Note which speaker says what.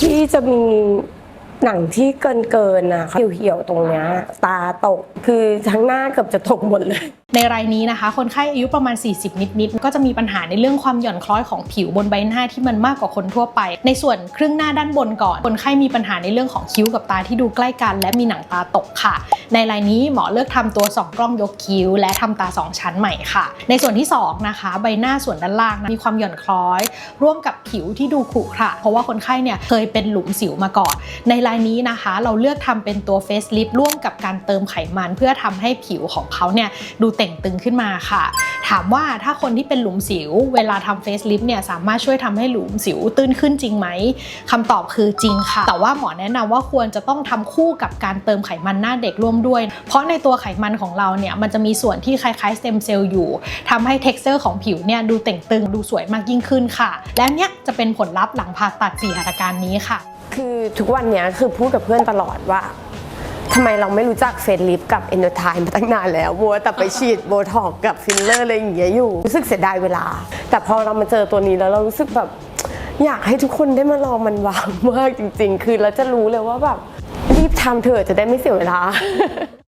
Speaker 1: ที่จะมีหนังที่เกินเกินๆนะเหี่ยวๆตรงเนี้ยตาตกคือทั้งหน้าเกือบจะตกหมดเลย
Speaker 2: ในรายนี้นะคะ คนไข้อายุประมาณ 40 นิดๆ ก็จะมีปัญหาในเรื่องความหย่อนคล้อยของผิวบนใบหน้าที่มันมากกว่าคนทั่วไป ในส่วนครึ่งหน้าด้านบนก่อน คนไข้มีปัญหาในเรื่องของคิ้วกับตาที่ดูใกล้กัน และมีหนังตาตกค่ะ ในรายนี้หมอเลือกทำตัว 2 กล้องยกคิ้ว และทำตา 2 ชั้นใหม่ค่ะ ในส่วนที่ 2 นะคะ ใบหน้าส่วนด้านล่างมีความหย่อนคล้อย ร่วมกับผิวที่ดูขรุขระเพราะว่าคนไข้เนี่ยเคยเป็นหลุมสิวมาก่อน ในรายนี้นะคะ เราเลือกทำเป็นตัวเฟซลิฟร่วมกับการเติมไขมัน เพื่อทำให้ผิวของเขาเนี่ยดูเต่งตึงขึ้นมาค่ะ ถามว่าถ้าคนที่เป็นหลุมสิว เวลาทำเฟซลิฟเนี่ยสามารถช่วยทำให้หลุมสิวตื้นขึ้นจริงไหมคำตอบคือจริงค่ะ แต่ว่าหมอแนะนำว่าควรจะต้องทำคู่กับการเติมไขมันหน้าเด็กร่วมด้วย เพราะในตัวไขมันของเราเนี่ยมันจะมีส่วนที่คล้ายๆสเต็มเซลล์อยู่ทำให้ t e x t อร์ของผิวเนี่ยดูเต่งตึงดูสวยมากยิ่งขึ้นค่ะ และเนี่ยจะเป็นผลลัพธ์หลังผ่าตัดสี่หัตถการนี้ค่ะ
Speaker 1: คือทุกวันเนี้ยคือพูดกับเพื่อนตลอดว่า ทำไมเราไม่รู้จักเฟซลิฟกับเอนโดไทมาตั้งนานแล้วมัวแต่ไปฉีดโบท็อกกับฟิลเลอร์อะไรอย่างเงี้ยอยู่ รู้สึกเสียดายเวลา แต่พอเรามาเจอตัวนี้แล้วเรารู้สึกแบบ อยากให้ทุกคนได้มาลองมันว้าวมากจริง ๆ คือเราจะรู้เลยว่าแบบรีบทำเถอะจะได้ไม่เสียเวลา